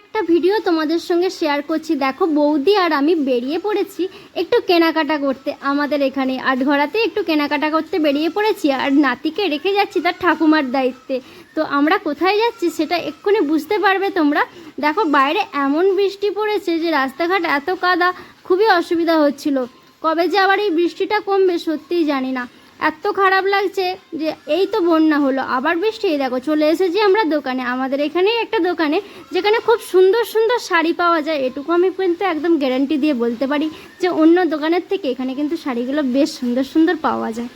একটা ভিডিও তোমাদের সঙ্গে শেয়ার করছি। দেখো বৌদি আর আমি বেরিয়ে পড়েছি একটু কেনাকাটা করতে। আমাদের এখানে আটঘরাতে একটু কেনাকাটা করতে বেরিয়ে পড়েছি আর নাতিকে রেখে যাচ্ছি তার ঠাকুমার দায়িত্বে। তো আমরা কোথায় যাচ্ছি সেটা এক্ষুনি বুঝতে পারবে তোমরা। দেখো বাইরে এমন বৃষ্টি পড়েছে যে রাস্তাঘাট এত কাদা, খুবই অসুবিধা হচ্ছিল। কবে যে আবার এই বৃষ্টিটা কমবে সত্যিই জানি না। এত খারাপ লাগছে যে এই তো বন্যা হলো, আবার বৃষ্টি দেখো চলে এসেছি আমরা দোকানে। আমাদের এখানেই একটা দোকানে যেখানে খুব সুন্দর সুন্দর শাড়ি পাওয়া যায়, এটুকু আমি কিন্তু একদম গ্যারান্টি দিয়ে বলতে পারি যে অন্য দোকানের থেকে এখানে কিন্তু শাড়িগুলো বেশ সুন্দর সুন্দর পাওয়া যায়।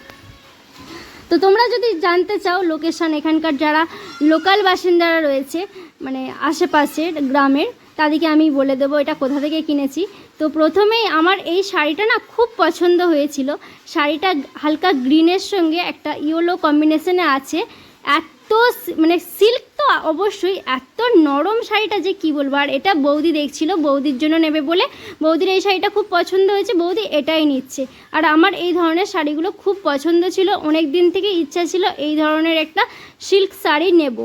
তো তোমরা যদি জানতে চাও লোকেশান এখানকার যারা লোকাল বাসিন্দারা রয়েছে মানে আশেপাশের গ্রামের তাদেরকে আমি বলে দেবো, এটা কোথা থেকে কিনেছি। তো প্রথমেই আমার এই শাড়িটা না খুব পছন্দ হয়েছিল। শাড়িটা হালকা গ্রিনের সঙ্গে একটা ইয়েলো কম্বিনেশনে আছে। এত মানে সিল্ক তো অবশ্যই, এত নরম শাড়িটা যে কি বলব, আর এটা বৌদি দেখছিল, বৌদির জন্য নেবে বলে। বৌদির এই শাড়িটা খুব পছন্দ হয়েছে, বৌদি এটাই নিচ্ছে। আর আমার এই ধরনের শাড়িগুলো খুব পছন্দ ছিল অনেক দিন থেকে ইচ্ছা ছিল এই ধরনের একটা সিল্ক শাড়ি নেব।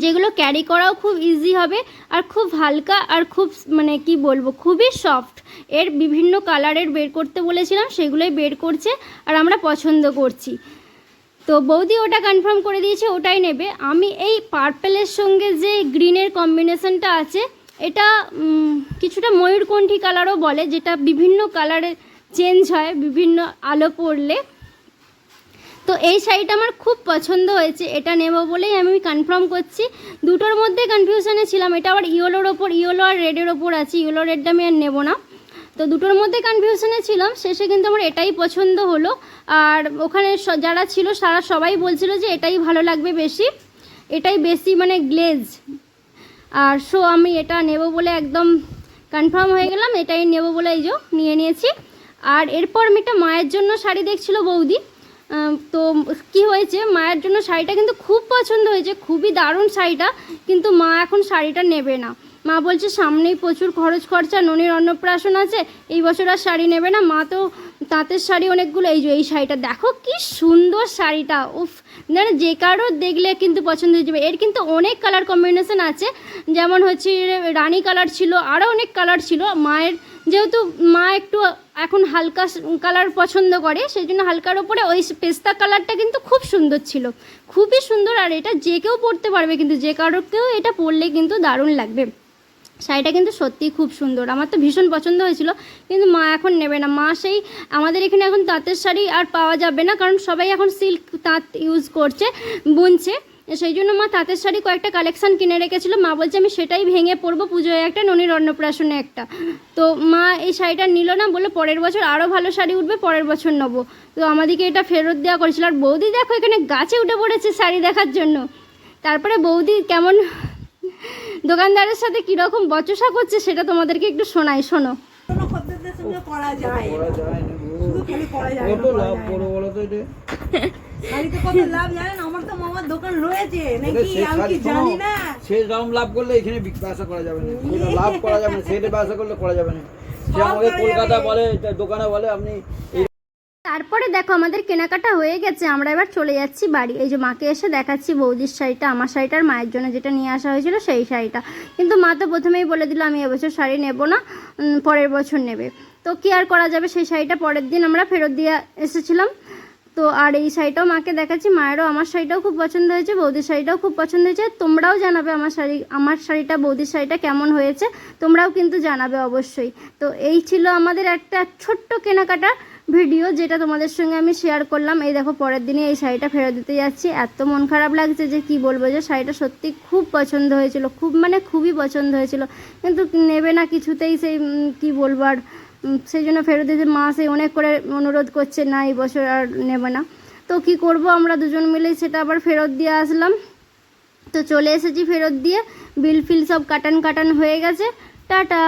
যেগুলো ক্যারি করাও খুব ইজি হবে আর খুব হালকা আর খুব মানে কি বলব, খুবই সফট এর বিভিন্ন কালারের বের করতে বলেছিলাম, সেগুলোই বের করছে আর আমরা পছন্দ করছি। তো বৌদি ওটা কনফার্ম করে দিয়েছে, ওটাই নেবে। আমি এই পার্পেলের সঙ্গে যে গ্রিনের কম্বিনেশনটা আছে, এটা কিছুটা ময়ূরকণ্ঠী কালারও বলে, যেটা বিভিন্ন কালারে চেঞ্জ হয়, বিভিন্ন আলো পড়লে। তো এই শাড়িটা আমার খুব পছন্দ হয়েছে, এটা নেব বলেই আমি কনফার্ম করছি। দুটোর মধ্যে কনফিউশনে ছিলাম, এটা আবার ইয়েলোর ওপর, ইয়েলো আর রেডের ওপর আছে, ইয়েলো রেডটা আমি আর নেব না। তো দুটোর মধ্যে কনফিউশনে ছিলাম, শেষে কিন্তু আমার এটাই পছন্দ হলো। আর ওখানে যারা ছিল সারা সবাই বলছিল যে এটাই ভালো লাগবে বেশি, এটাই বেশি মানে গ্লেজ আর সো আমি এটা নেব বলে একদম কনফার্ম হয়ে গেলাম, এটাই নেব বলে এই যে নিয়ে নিয়েছি। আর এরপর আমি একটা মায়ের জন্য শাড়ি দেখছিল বৌদি তো কি হয়েছে, মায়ের জন্য শাড়িটা কিন্তু খুব পছন্দ হয়েছে, খুবই দারুণ শাড়িটা, কিন্তু মা এখন শাড়িটা নেবে না। মা বলছে, সামনেই প্রচুর খরচ খরচা, ননির অন্নপ্রাশন আছে, এই বছর আর শাড়ি নেবে না। মা তো তাঁতের শাড়ি অনেকগুলো, এই যে এই শাড়িটা, দেখো কি সুন্দর শাড়িটা, উফ। না যে কারও দেখলে কিন্তু পছন্দ হয়ে যাবে। এর কিন্তু অনেক কালার কম্বিনেশন আছে, যেমন হচ্ছে রানী কালার ছিল আরও অনেক কালার ছিল। মায়ের যেহেতু মা একটু এখন হালকা কালার পছন্দ করে সেই জন্য হালকার ওপরে ওই পেস্তা কালারটা কিন্তু খুব সুন্দর ছিল। খুবই সুন্দর, আর এটা যে কেউ পরতে পারবে কিন্তু, যে কারোর কারোকেও এটা পরলে কিন্তু দারুণ লাগবে। শাড়িটা কিন্তু সত্যিই খুব সুন্দর। আমার তো ভীষণ পছন্দ হয়েছিল, কিন্তু মা এখন নেবে না। মা সেই আমাদের এখানে এখন তাঁতের শাড়ি আর পাওয়া যাবে না, কারণ সবাই এখন সিল্ক তাঁত ইউজ করছে, বুনছে। সেই জন্য মা তাঁতের শাড়ি কয়েকটা কালেকশান কিনে রেখেছিল। মা বলছে, আমি সেটাই ভেঙে পরবো, পুজোয় একটা, ননির অন্নপ্রাশনে একটা। তো মা এই শাড়িটা নিল না, বলল, পরের বছর আরও ভালো শাড়ি উঠবে, পরের বছর নেব। তো আমাদেরকে এটা ফেরত দেওয়া করেছিল। আর বৌদি দেখো, এখানে গাছে উঠে পড়েছে শাড়ি দেখার জন্য। তারপরে বৌদি কেমন দোকানদারের সাথে কীরকম বচসা করছে সেটা তোমাদেরকে একটু শোনাই শোনো। করা যায় লাভ যায় করো বলো তো এটা? শাড়িতে কত লাভ জানেন? আমার তো মামার দোকান রয়েছে। এটা নাকি সে আমি কি শাড়ি- জানি শোনো, না। সে দাম লাভ করলে এখানে ব্যবসা করা যাবে না। লাভ করা যাবে না। সেটা ব্যবসা করলে করা যাবে না। সে আমাকে কলকাতা বলে দোকানে বলে আপনি তারপরে দেখো আমাদের কেনাকাটা হয়ে গেছে, আমরা এবার চলে যাচ্ছি বাড়ি। এই যে মাকে এসে দেখাচ্ছি বৌদির শাড়িটা, আমার শাড়িটার মায়ের জন্য যেটা নিয়ে আসা হয়েছিল সেই শাড়িটা। কিন্তু মা তো প্রথমেই বলে দিল, আমি এবছর শাড়ি নেব না পরের বছর নেবে। তো কি আর করা যাবে, সেই শাড়িটা পরের দিন আমরা ফেরত দিয়ে এসেছিলাম। তো আর এই শাড়িটাও মাকে দেখাচ্ছি, মায়েরও আমার শাড়িটাও খুব পছন্দ হয়েছে, বৌদির শাড়িটাও খুব পছন্দ হয়েছে। তোমরাও জানাবে আমার শাড়ি, আমার শাড়িটা, বৌদির শাড়িটা কেমন হয়েছে, তোমরাও কিন্তু জানাবে অবশ্যই। তো এই ছিল আমাদের একটা ছোট্ট কেনাকাটা ভিডিও যেটা তোমাদের সঙ্গে আমি শেয়ার করলাম, এই দেখো পরের দিনে এই শাড়িটা ফেরত দিতে যাচ্ছি। এত মন খারাপ লাগছে যে কি বলব যে শাড়িটা সত্যি খুব পছন্দ হয়েছিল, খুব মানে খুবই পছন্দ হয়েছিল। কিন্তু নেবে না কিছুতেই সেই কি বলব আর সেই জন্য ফেরত দিতে মা সেই অনেক করে অনুরোধ করছে, না এই বছর আর নেবে না। তো কি করব আমরা দুজন মিলে সেটা আবার ফেরত দিয়ে আসলাম। তো চলে এসেছি ফেরত দিয়ে, বিল ফিল সব কাটান কাটান হয়ে গেছে। টাটা!